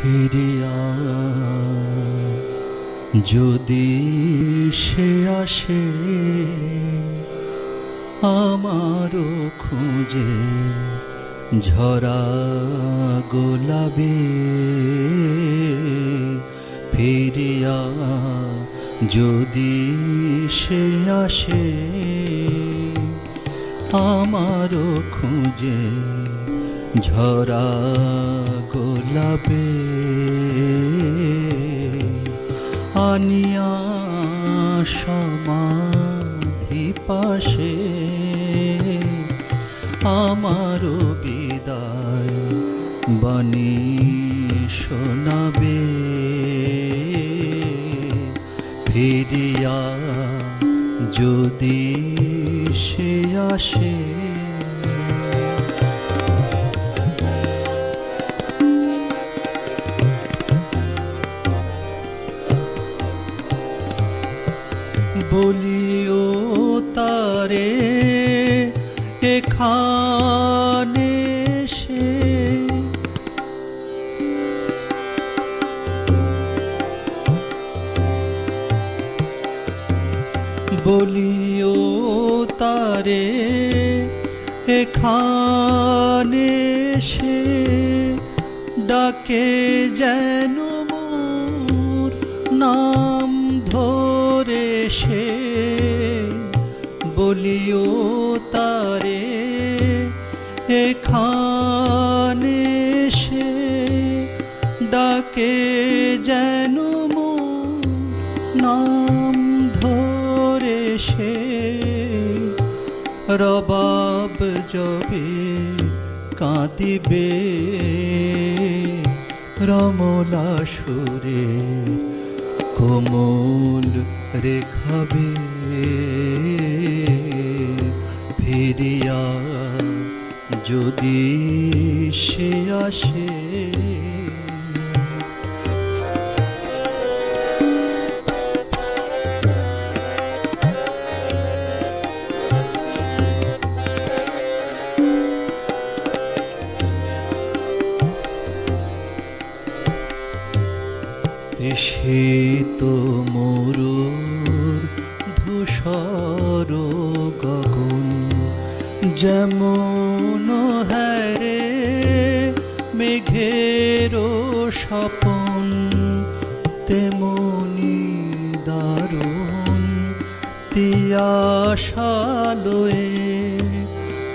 ফিরিয়া যদি সে আসে আমারও খুঁজে ঝরা গোলাবে ফিরিয়া যদি সে আসে আমারও খুঁজে ঝরা গোলাপে আনিয়া সমাধি পাশে আমারও বিদায় বাণী শোনাবে। ফিরিয়া যদি সে আসে বলিও তারে এখানে সে বলিও তারে এখানে সে ডাকে যেন মোর নাম। ধরে সে বলিও তারে, এখানে সে ডাকে যেন নাম ধরে সে। রবাব জবে কাঁদিবে, রমলা সুরে কোমল রেখাবে ফিরিয়া যদি সে আসে। তৃষিত মরুর যেমন হ্যারে মেঘের স্বপন, তেমনি দারুণ। তিয়াশালয়ে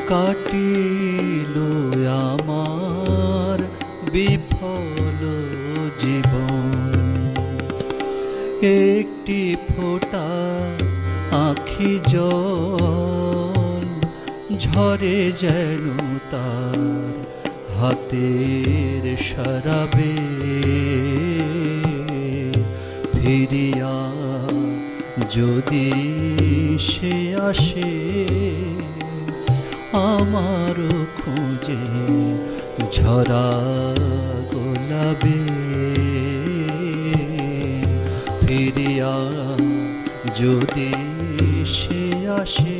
কাটিল আমার বিফল জীবন। একটি ফোঁটা আখি জল ঝরে যেন তার হাতের শরাবে। ফিরিয়া যদি সে আসে, আমার খুঁজে ঝরা গোলাবে ফিরিয়া যদি সে আসে